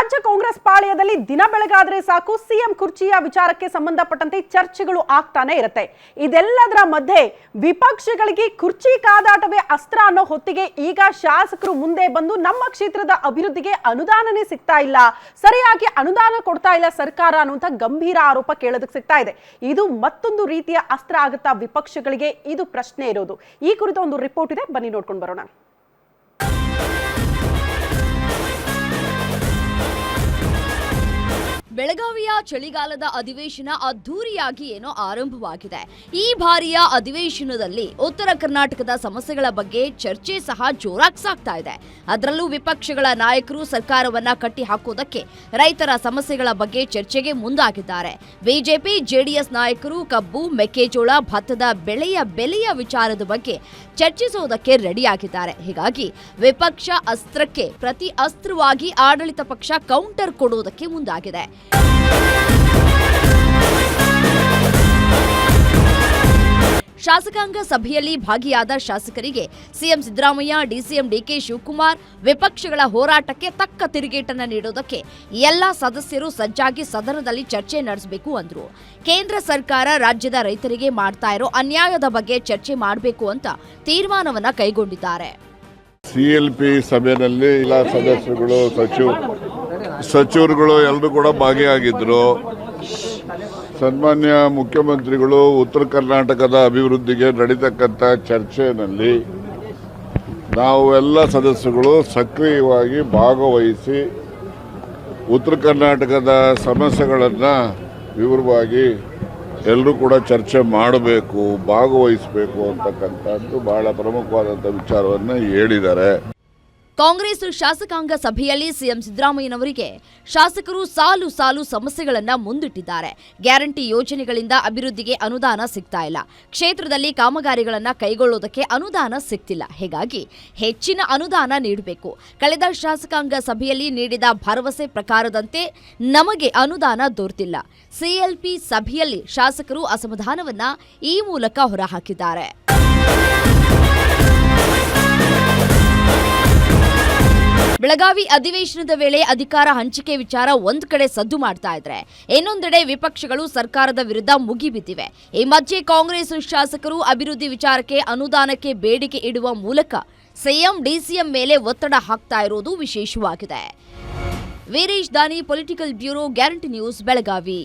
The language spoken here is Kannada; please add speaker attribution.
Speaker 1: ರಾಜ್ಯ ಕಾಂಗ್ರೆಸ್ ಪಾಳ್ಯದಲ್ಲಿ ದಿನ ಬೆಳಗಾದ್ರೆ ಸಾಕು. ಸಿಎಂ ಕುರ್ಚಿಯ ವಿಚಾರಕ್ಕೆ ಸಂಬಂಧಪಟ್ಟಂತೆ ಚರ್ಚೆಗಳು ಆಗ್ತಾನೆ ಇರುತ್ತೆ. ಇದೆಲ್ಲದರ ಮಧ್ಯೆ ವಿಪಕ್ಷಗಳಿಗೆ ಕುರ್ಚಿ ಕಾದಾಟವೇ ಅಸ್ತ್ರ ಅನ್ನೋ ಹೊತ್ತಿಗೆ ಈಗ ಶಾಸಕರು ಮುಂದೆ ಬಂದು ನಮ್ಮ ಕ್ಷೇತ್ರದ ಅಭಿವೃದ್ಧಿಗೆ ಅನುದಾನನೇ ಸಿಗ್ತಾ ಇಲ್ಲ. ಸರಿಯಾಗಿ ಅನುದಾನ ಕೊಡ್ತಾ ಇಲ್ಲ ಸರ್ಕಾರ ಅನ್ನುವಂಥ ಗಂಭೀರ ಆರೋಪ ಕೇಳೋದಕ್ಕೆ ಸಿಗ್ತಾ ಇದೆ. ಇದು ಮತ್ತೊಂದು ರೀತಿಯ ಅಸ್ತ್ರ ಆಗುತ್ತಾ ವಿಪಕ್ಷಗಳಿಗೆ? ಇದು ಪ್ರಶ್ನೆ ಇರೋದು. ಈ ಕುರಿತ ಒಂದು ರಿಪೋರ್ಟ್ ಇದೆ. ಬನ್ನಿ ನೋಡ್ಕೊಂಡು ಬರೋಣ.
Speaker 2: ಬೆಳಗಾವಿಯ ಚಳಿಗಾಲದ ಅಧಿವೇಶನ ಅದ್ಧೂರಿಯಾಗಿ ಏನೋ ಆರಂಭವಾಗಿದೆ. ಈ ಬಾರಿಯ ಅಧಿವೇಶನದಲ್ಲಿ ಉತ್ತರ ಕರ್ನಾಟಕದ ಸಮಸ್ಯೆಗಳ ಬಗ್ಗೆ ಚರ್ಚೆ ಸಹ ಜೋರಾಗಿ ಸಾಗ್ತಾ ಇದೆ. ಅದರಲ್ಲೂ ವಿಪಕ್ಷಗಳ ನಾಯಕರು ಸರ್ಕಾರವನ್ನ ಕಟ್ಟಿ ಹಾಕೋದಕ್ಕೆ ರೈತರ ಸಮಸ್ಯೆಗಳ ಬಗ್ಗೆ ಚರ್ಚೆಗೆ ಮುಂದಾಗಿದ್ದಾರೆ. ಬಿಜೆಪಿ, ಜೆಡಿಎಸ್ ನಾಯಕರು ಕಬ್ಬು, ಮೆಕ್ಕೆಜೋಳ, ಭತ್ತದ ಬೆಳೆಯ ಬೆಲೆಯ ವಿಚಾರದ ಬಗ್ಗೆ ಚರ್ಚಿಸುವುದಕ್ಕೆ ರೆಡಿಯಾಗಿದ್ದಾರೆ. ಹೀಗಾಗಿ ವಿಪಕ್ಷ ಅಸ್ತ್ರಕ್ಕೆ ಪ್ರತಿ ಅಸ್ತ್ರವಾಗಿ ಆಡಳಿತ ಪಕ್ಷ ಕೌಂಟರ್ ಕೊಡುವುದಕ್ಕೆ ಮುಂದಾಗಿದೆ. ಶಾಸಕಾಂಗ ಸಭೆಯಲ್ಲಿ ಭಾಗಿಯಾದ ಶಾಸಕರಿಗೆ ಸಿಎಂ ಸಿದ್ದರಾಮಯ್ಯ, ಡಿಸಿಎಂ ಡಿಕೆ ಶಿವಕುಮಾರ್ ವಿಪಕ್ಷಗಳ ಹೋರಾಟಕ್ಕೆ ತಕ್ಕ ತಿರುಗೇಟನ್ನು ನೀಡೋದಕ್ಕೆ ಎಲ್ಲ ಸದಸ್ಯರು ಸಜ್ಜಾಗಿ ಸದನದಲ್ಲಿ ಚರ್ಚೆ ನಡೆಸಬೇಕು ಅಂದ್ರು. ಕೇಂದ್ರ ಸರ್ಕಾರ ರಾಜ್ಯದ ರೈತರಿಗೆ ಮಾಡ್ತಾ ಇರೋ ಅನ್ಯಾಯದ ಬಗ್ಗೆ ಚರ್ಚೆ ಮಾಡಬೇಕು ಅಂತ ತೀರ್ಮಾನವನ್ನ ಕೈಗೊಂಡಿದ್ದಾರೆ.
Speaker 3: ಸಿಎಲ್ಪಿ ಸಭೆಯಲ್ಲಿ ಎಲ್ಲ ಸದಸ್ಯರುಗಳು, ಸಚಿವ ಸಚಿವರುಗಳು ಎಲ್ಲರೂ ಕೂಡ ಭಾಗಿಯಾಗಿದ್ದರು ಸನ್ಮಾನ್ಯ ಮುಖ್ಯಮಂತ್ರಿಗಳು ಉತ್ತರ ಕರ್ನಾಟಕದ ಅಭಿವೃದ್ಧಿಗೆ ನಡೀತಕ್ಕಂಥ ಚರ್ಚೆಯಲ್ಲಿ ನಾವು ಎಲ್ಲ ಸದಸ್ಯರುಗಳು ಸಕ್ರಿಯವಾಗಿ ಭಾಗವಹಿಸಿ ಉತ್ತರ ಕರ್ನಾಟಕದ ಸಮಸ್ಯೆಗಳನ್ನು ವಿವರವಾಗಿ ಎಲ್ಲರೂ ಕೂಡ ಚರ್ಚೆ ಮಾಡಬೇಕು, ಭಾಗವಹಿಸಬೇಕು ಅಂತಕ್ಕಂಥದ್ದು ಬಹಳ ಪ್ರಮುಖವಾದಂಥ ವಿಚಾರವನ್ನು ಹೇಳಿದ್ದಾರೆ.
Speaker 2: ಕಾಂಗ್ರೆಸ್ ಶಾಸಕಾಂಗ ಸಭೆಯಲ್ಲಿ ಸಿಎಂ ಸಿದ್ದರಾಮಯ್ಯನವರಿಗೆ ಶಾಸಕರು ಸಾಲು ಸಾಲು ಸಮಸ್ಯೆಗಳನ್ನು ಮುಂದಿಟ್ಟಿದ್ದಾರೆ. ಗ್ಯಾರಂಟಿ ಯೋಜನೆಗಳಿಂದ ಅಭಿವೃದ್ಧಿಗೆ ಅನುದಾನ ಸಿಗ್ತಾ ಇಲ್ಲ. ಕ್ಷೇತ್ರದಲ್ಲಿ ಕಾಮಗಾರಿಗಳನ್ನು ಕೈಗೊಳ್ಳೋದಕ್ಕೆ ಅನುದಾನ ಸಿಗ್ತಿಲ್ಲ. ಹೀಗಾಗಿ ಹೆಚ್ಚಿನ ಅನುದಾನ ನೀಡಬೇಕು. ಕಳೆದ ಶಾಸಕಾಂಗ ಸಭೆಯಲ್ಲಿ ನೀಡಿದ ಭರವಸೆ ಪ್ರಕಾರದಂತೆ ನಮಗೆ ಅನುದಾನ ದೊರೆತಿಲ್ಲ. ಸಿಎಲ್ಪಿ ಸಭೆಯಲ್ಲಿ ಶಾಸಕರು ಅಸಮಾಧಾನವನ್ನ ಈ ಮೂಲಕ ಹೊರಹಾಕಿದ್ದಾರೆ. ಬೆಳಗಾವಿ ಅಧಿವೇಶನದ ವೇಳೆ ಅಧಿಕಾರ ಹಂಚಿಕೆ ವಿಚಾರ ಒಂದು ಕಡೆ ಸದ್ದು ಮಾಡ್ತಾ ಇದ್ರೆ, ಇನ್ನೊಂದೆಡೆ ವಿಪಕ್ಷಗಳು ಸರ್ಕಾರದ ವಿರುದ್ಧ ಮುಗಿಬಿದ್ದಿವೆ ಈ ಮಧ್ಯೆ ಕಾಂಗ್ರೆಸ್ ಶಾಸಕರು ಅಭಿವೃದ್ಧಿ ವಿಚಾರಕ್ಕೆ ಅನುದಾನಕ್ಕೆ ಬೇಡಿಕೆ ಇಡುವ ಮೂಲಕ ಸಿಎಂ, ಡಿಸಿಎಂ ಮೇಲೆ ಒತ್ತಡ ಹಾಕ್ತಾ ಇರೋದು ವಿಶೇಷವಾಗಿದೆ. Veeresh Dani, political bureau, guarantee news, Belagavi.